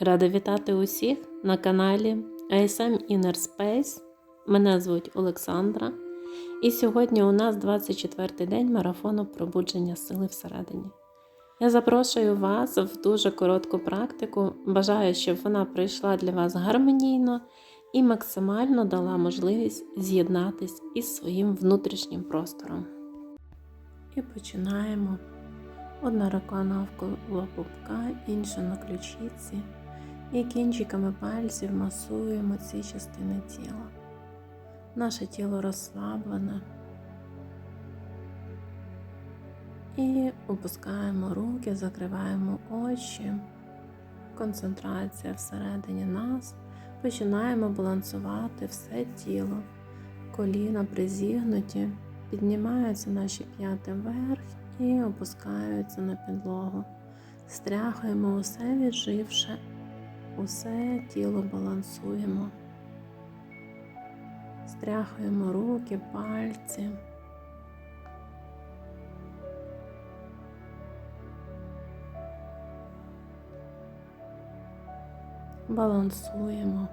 Рада вітати усіх на каналі ASM Inner Space. Мене звуть Олександра. І сьогодні у нас 24-й день марафону пробудження сили всередині. Я запрошую вас в дуже коротку практику. Бажаю, щоб вона прийшла для вас гармонійно і максимально дала можливість з'єднатись із своїм внутрішнім простором. І починаємо. Одна рука навколо пупка, інша на ключиці. І кінчиками пальців масуємо ці частини тіла. Наше тіло розслаблене. І опускаємо руки, закриваємо очі. Концентрація всередині нас. Починаємо балансувати все тіло. Коліна призігнуті, піднімаються наші п'яти вверх і опускаються на підлогу. Стряхуємо усе відживше, усе тіло балансуємо. Стряхуємо руки, пальці. Балансуємо.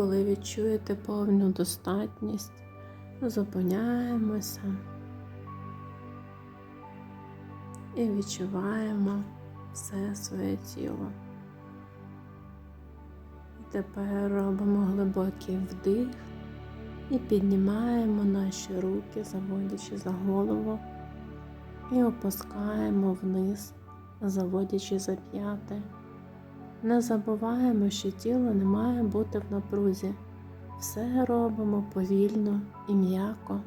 Коли відчуєте повну достатність, зупиняємося і відчуваємо все своє тіло. Тепер робимо глибокий вдих і піднімаємо наші руки, заводячи за голову, і опускаємо вниз, заводячи за п'яти. Не забуваємо, що тіло не має бути в напрузі. Все робимо повільно і м'яко.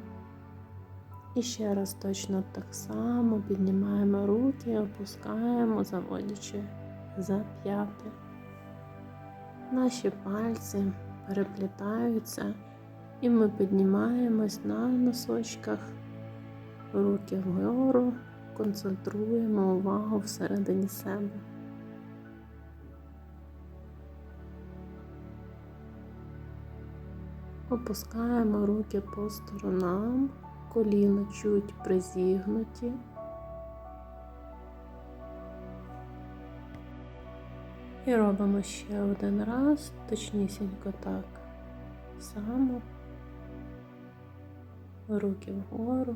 І ще раз точно так само піднімаємо руки, опускаємо, заводячи за п'яти. Наші пальці переплітаються, і ми піднімаємось на носочках, руки вгору, концентруємо увагу всередині себе. Опускаємо руки по сторонам, коліна чуть призігнуті. І робимо ще один раз, точнісінько так само, руки вгору.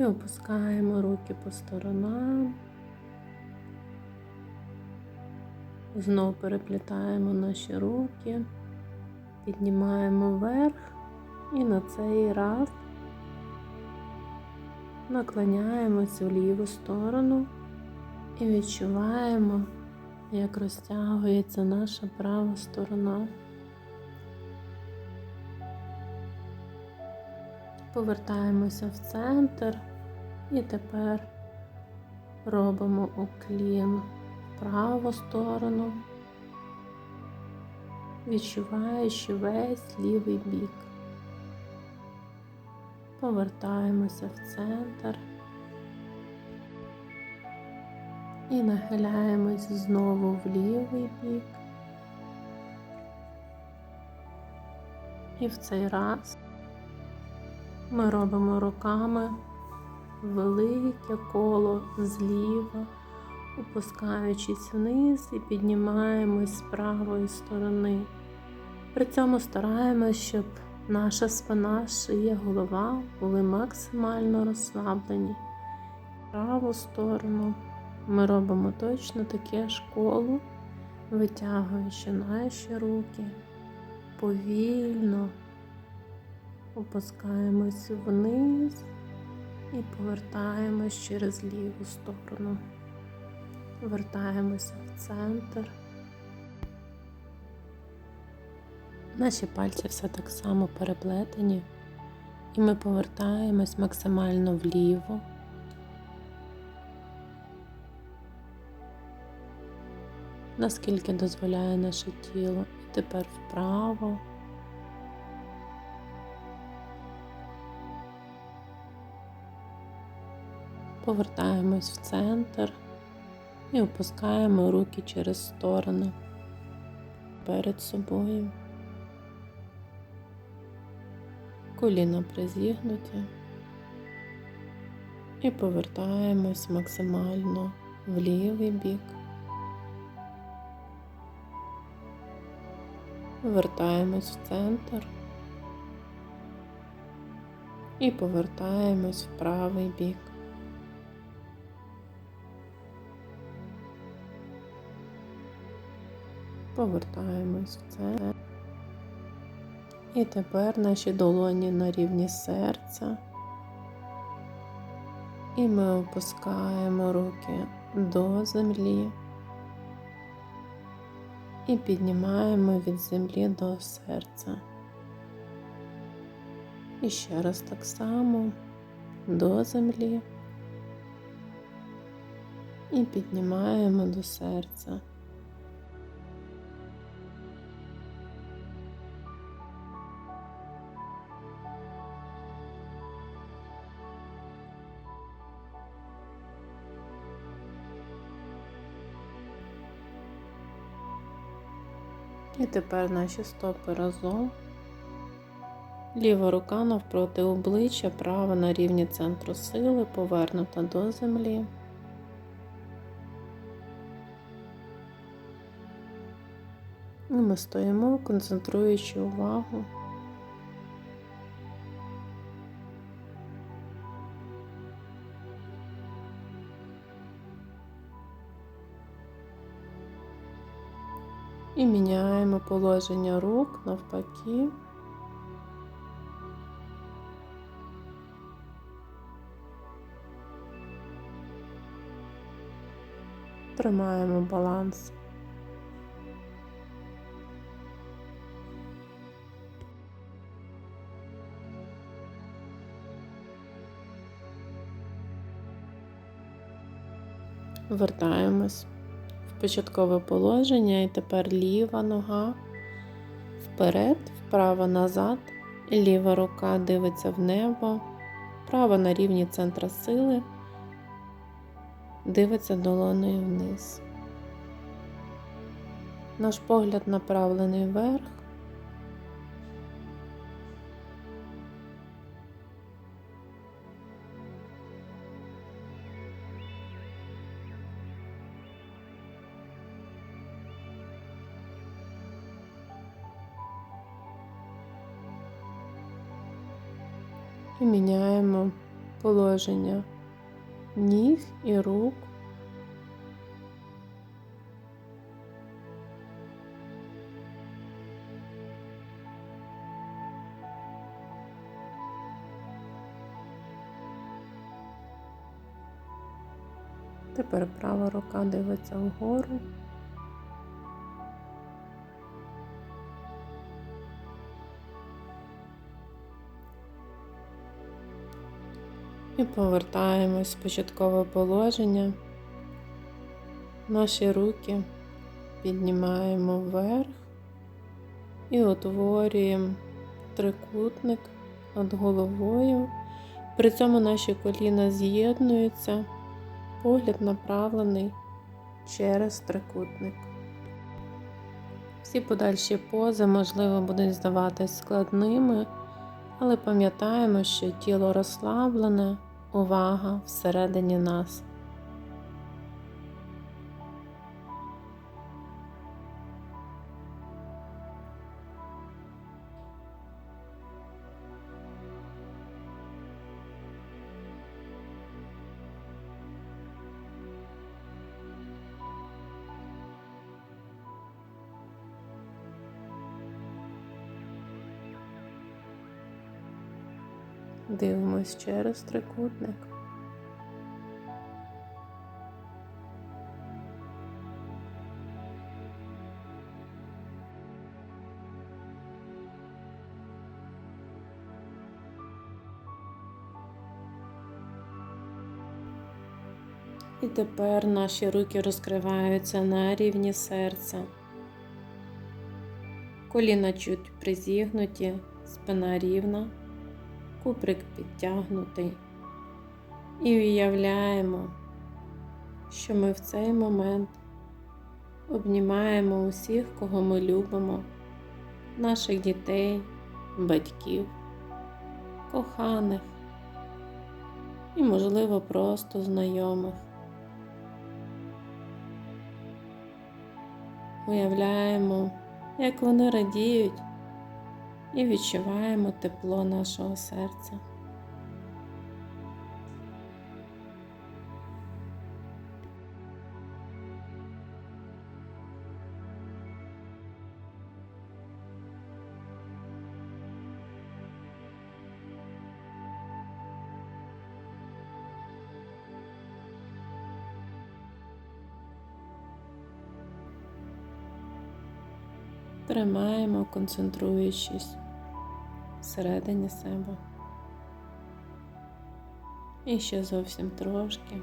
І опускаємо руки по сторонам. Знову переплітаємо наші руки, піднімаємо вверх і на цей раз наклоняємося в ліву сторону і відчуваємо, як розтягується наша права сторона. Повертаємося в центр і тепер робимо уклін в праву сторону, відчуваючи весь лівий бік. Повертаємося в центр і нахиляємось знову в лівий бік. І в цей раз ми робимо руками велике коло зліва, опускаючись вниз і піднімаємось з правої сторони. При цьому стараємось, щоб наша спина, шия, голова були максимально розслаблені. Праву сторону ми робимо точно таке ж коло, витягуючи наші руки повільно. Опускаємось вниз і повертаємось через ліву сторону. Вертаємося в центр. Наші пальці все так само переплетені, і ми повертаємось максимально вліво. наскільки дозволяє наше тіло. І тепер вправо. Повертаємось в центр і опускаємо руки через сторони перед собою. Коліна призігнуті і повертаємось максимально в лівий бік. Вертаємось в центр і повертаємось в правий бік. Повертаємось в центр. І тепер наші долоні на рівні серця. І ми опускаємо руки до землі і піднімаємо від землі до серця. І ще раз так само до землі і піднімаємо до серця. Тепер наші стопи разом. Ліва рука навпроти обличчя, права на рівні центру сили, повернута до землі. І ми стоїмо, концентруючи увагу. І міняємо положення рук навпаки. Тримаємо баланс. Вертаємось в Початкове положення і тепер ліва нога вперед, вправо назад, ліва рука дивиться в небо, права на рівні центра сили, дивиться долоною вниз. Наш погляд направлений вверх. Міняємо положення ніг і рук. Тепер права рука дивиться вгору. І повертаємось в початкове положення. Наші руки піднімаємо вверх і утворюємо трикутник над головою. При цьому наші коліна з'єднуються, погляд направлений через трикутник. Всі подальші пози, можливо, будуть здаватись складними, але пам'ятаємо, що тіло розслаблене увага всередині нас. Дивимось через трикутник. І тепер наші руки розкриваються на рівні серця. Коліна чуть призігнуті, спина рівна, куприк підтягнутий. І уявляємо, що ми в цей момент обнімаємо усіх, кого ми любимо, наших дітей, батьків, коханих і, можливо, просто знайомих. Уявляємо, як вони радіють і відчуваємо тепло нашого серця. Тримаємо, концентруючись всередині себе. І ще зовсім трошки.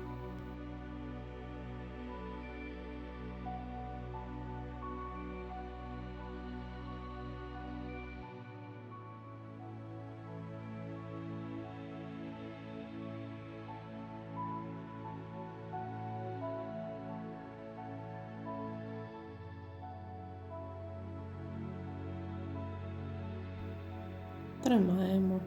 Тримаємо.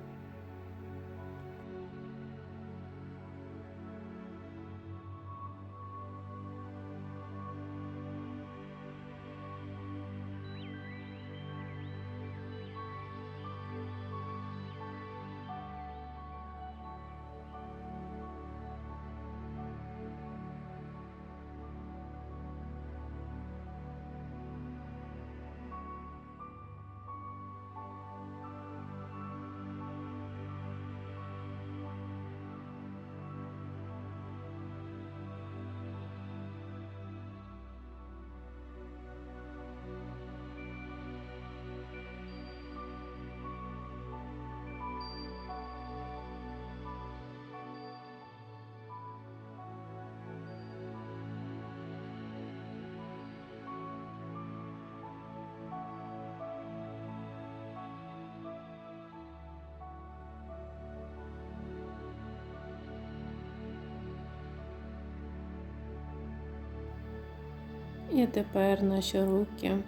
І тепер наші руки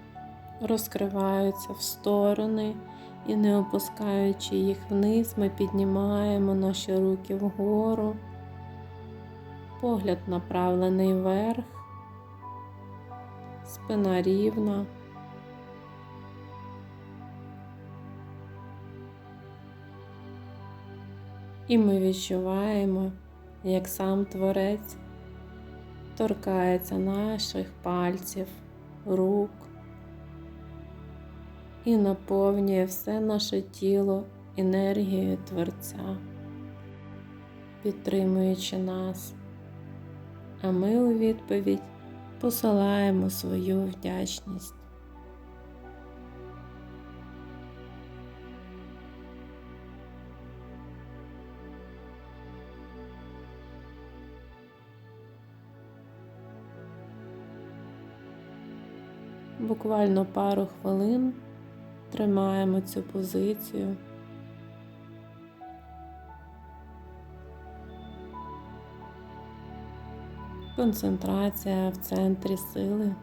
розкриваються в сторони і не опускаючи їх вниз, ми піднімаємо наші руки вгору, погляд направлений вверх, спина рівна. І ми відчуваємо, як сам Творець торкається наших пальців, рук і наповнює все наше тіло енергією Творця, підтримуючи нас. А ми у відповідь посилаємо свою вдячність. Буквально пару хвилин тримаємо цю позицію. Концентрація в центрі сили.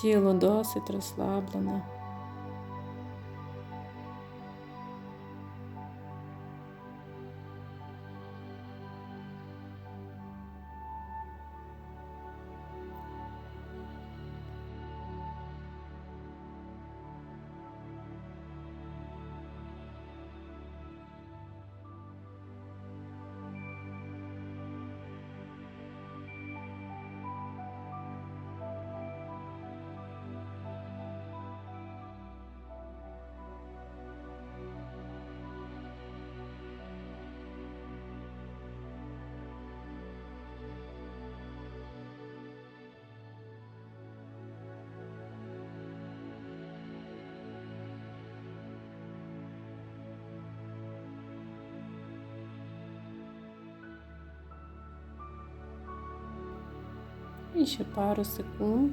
Тіло досить розслаблене. І ще пару секунд.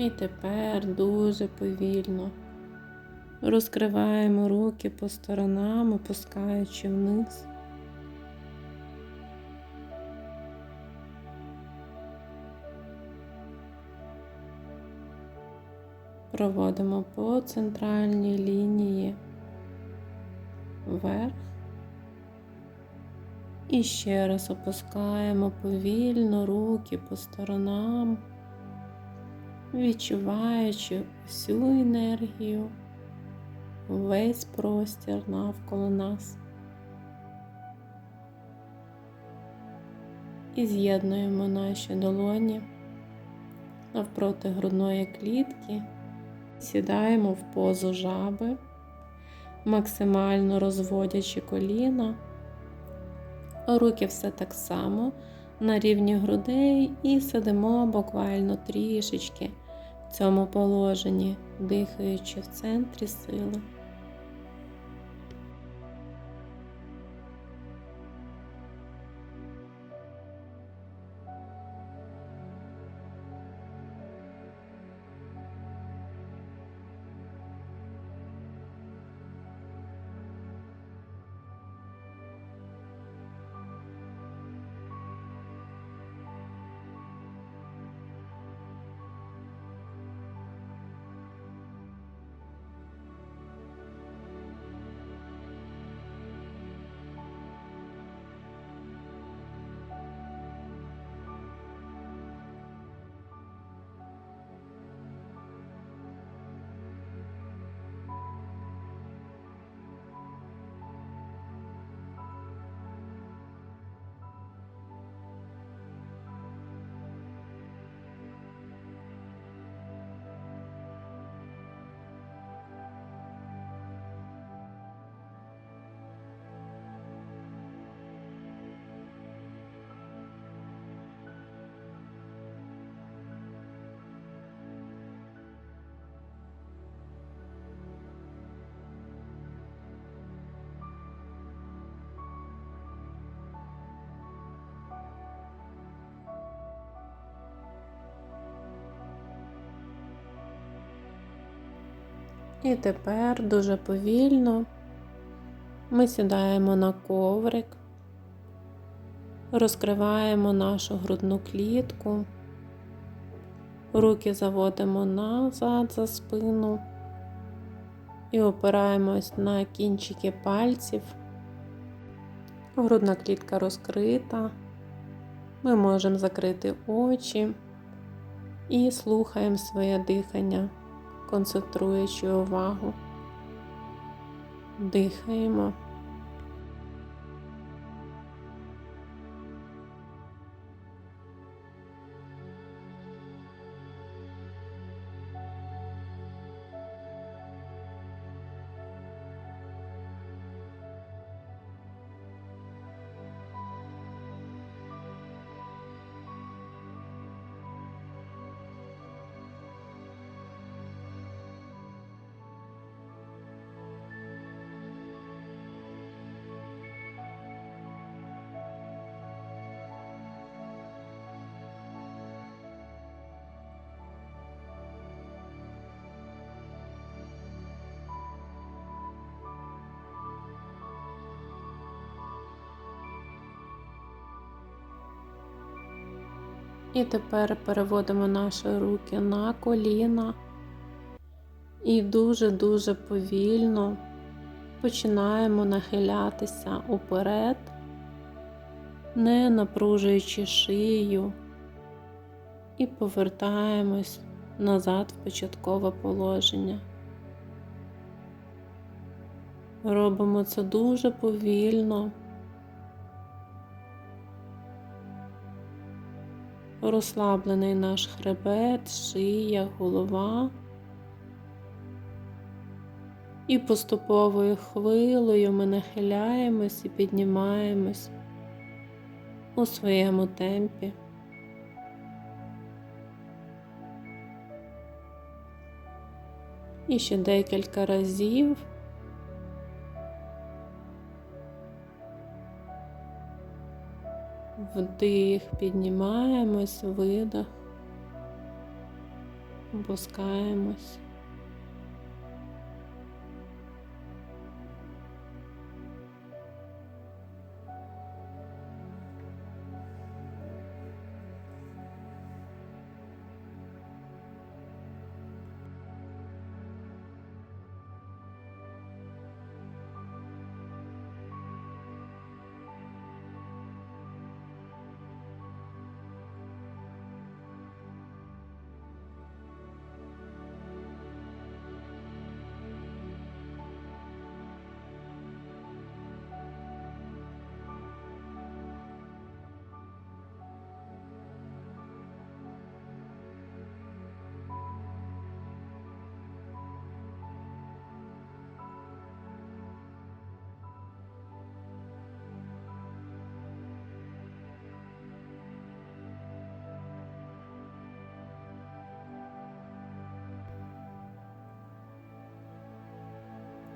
І тепер дуже повільно розкриваємо руки по сторонам, опускаючи вниз. Проводимо по центральній лінії вверх. І ще раз опускаємо повільно руки по сторонам відчуваючи всю енергію, весь простір навколо нас. І з'єднуємо наші долоні навпроти грудної клітки, сідаємо в позу жаби, максимально розводячи коліна, руки все так само на рівні грудей і сидимо буквально трішечки цьому положенні, дихаючи в центрі сили. І тепер дуже повільно ми сідаємо на коврик, розкриваємо нашу грудну клітку, руки заводимо назад за спину і опираємось на кінчики пальців. Грудна клітка розкрита. Ми можемо закрити очі і слухаємо своє дихання концентруючи увагу. Дихаємо. І тепер переводимо наші руки на коліна. І дуже-дуже повільно починаємо нахилятися уперед, не напружуючи шию, і повертаємось назад в початкове положення. Робимо це дуже повільно, розслаблений наш хребет, шия, голова. І поступовою хвилею ми нахиляємось і піднімаємось у своєму темпі. І ще декілька разів. Вдих, піднімаємось, видих, опускаємось.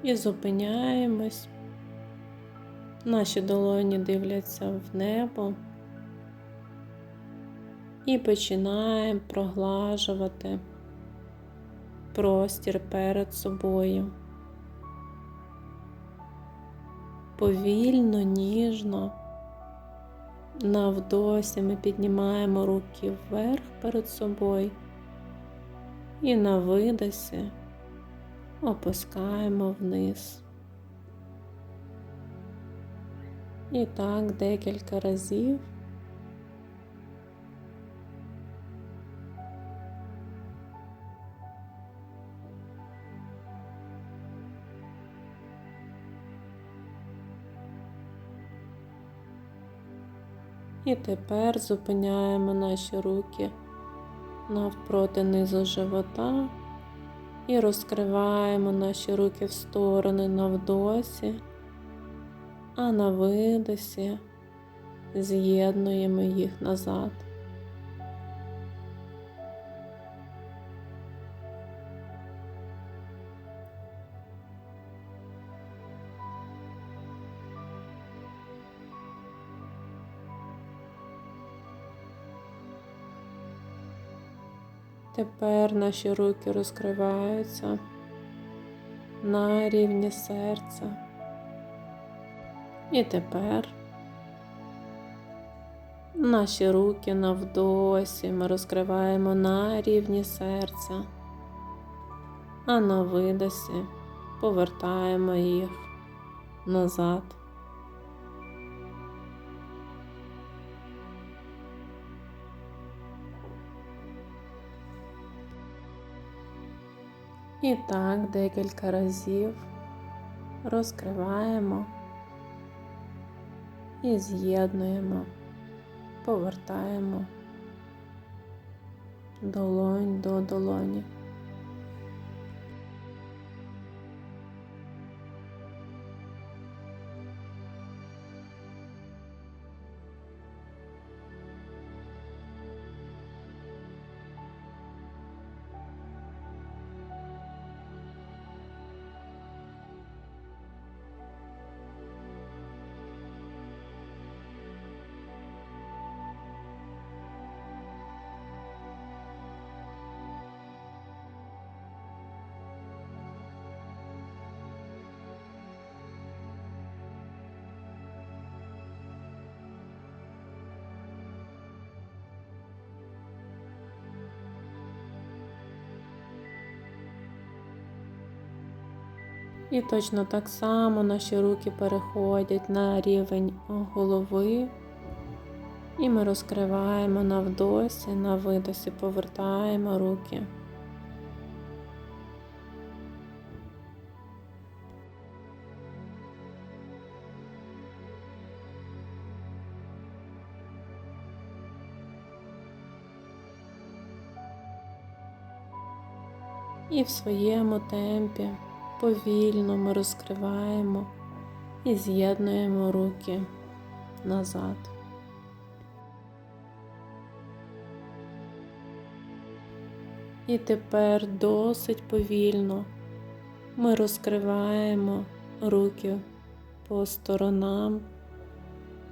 І зупиняємось. Наші долоні дивляться в небо і починаємо проглажувати простір перед собою. Повільно, ніжно, навдосі ми піднімаємо руки вверх перед собою і на видосі опускаємо вниз. І так декілька разів. І тепер зупиняємо наші руки навпроти низу живота і розкриваємо наші руки в сторони навдосі, а на видосі з'єднуємо їх назад. Тепер наші руки розкриваються на рівні серця. І тепер наші руки навдосі ми розкриваємо на рівні серця, а на видосі повертаємо їх назад. І так декілька разів розкриваємо і з'єднуємо, повертаємо долонь до долоні. І точно так само наші руки переходять на рівень голови. І ми розкриваємо на вдосі, на видосі, повертаємо руки. І в своєму темпі повільно ми розкриваємо і з'єднуємо руки назад. І тепер досить повільно ми розкриваємо руки по сторонам,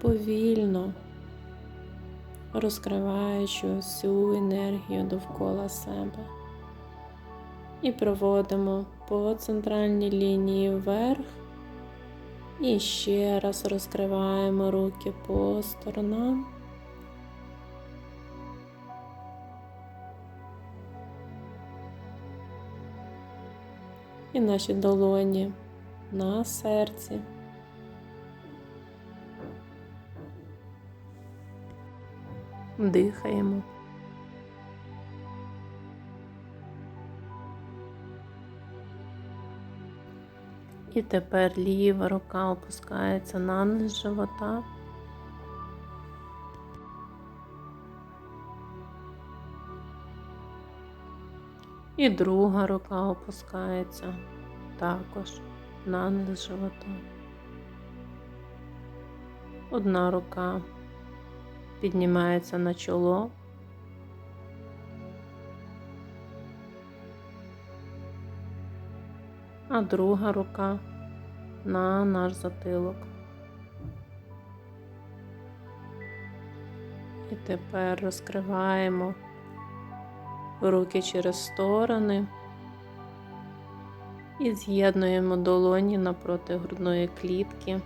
повільно розкриваючи всю енергію довкола себе. І проводимо по центральній лінії вверх. І ще раз розкриваємо руки по сторонам. І наші долоні на серці. Дихаємо. І тепер ліва рука опускається на низ живота. І друга рука опускається також на низ живота. Одна рука піднімається на чоло. А друга рука на наш затилок. І тепер розкриваємо руки через сторони і з'єднуємо долоні напроти грудної клітки.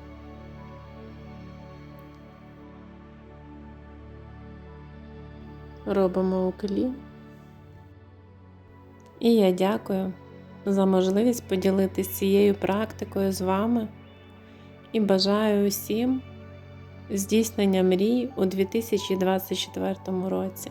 Робимо уклін. І я дякую за можливість поділитися цією практикою з вами і бажаю усім здійснення мрій у 2024 році.